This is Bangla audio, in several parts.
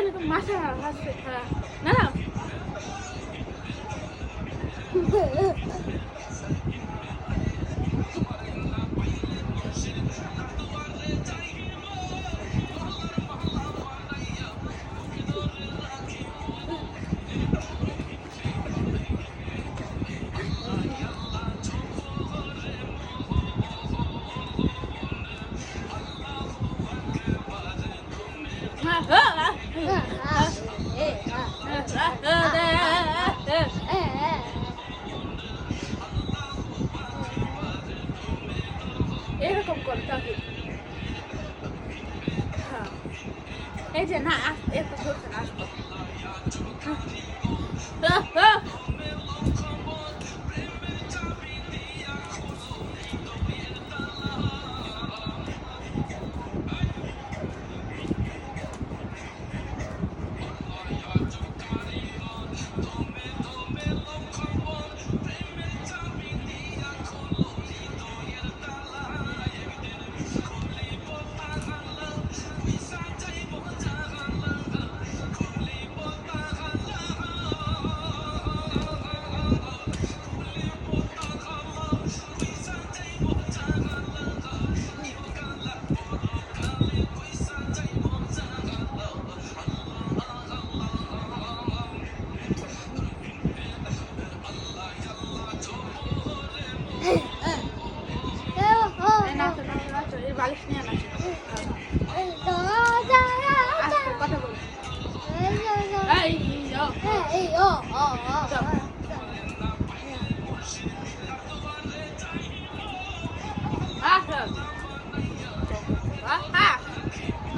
এরকম মাথা হাসছে খারাপ না না। এরকম করে তাকে হ্যাঁ। এই যে না আস- এত ধরছে না আসব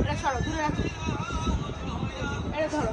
এটা সরো, দূরে রাখো। এটা ধরো।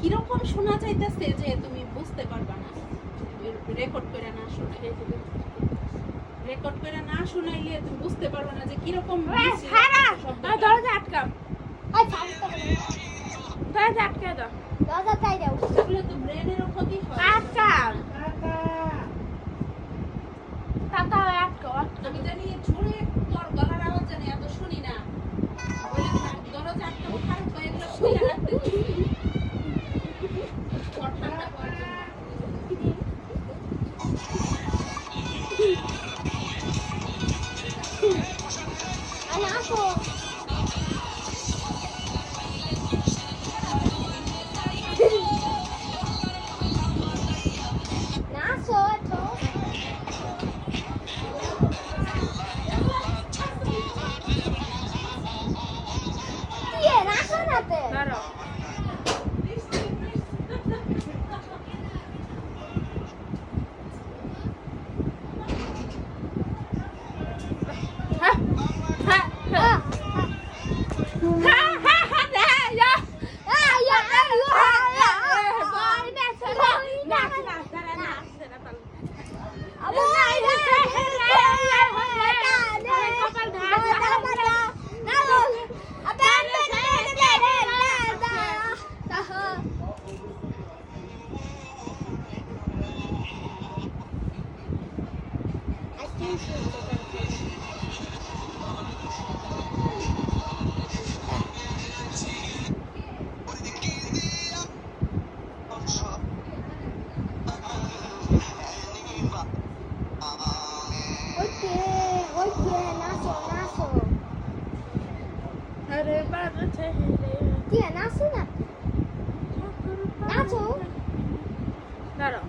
কীরকম শোনা যাইতেছে যে তুমি বুঝতে পারবা না? রেকর্ড করে না শুনে রেকর্ড করে না শুনাইলে তুমি বুঝতে পারবা না যে কীরকম দরজা আটকাম দরজা আটকা দাও। দাদা তাই দাও। এগুলো তো ব্রেনেরও ক্ষতি হয়। আটকাম কাকা আটকাও আটকাও। Wonderful. Oye, Nazo, Nazo. अरे बाजूच ती आहे ना असू ना Nazo. दादा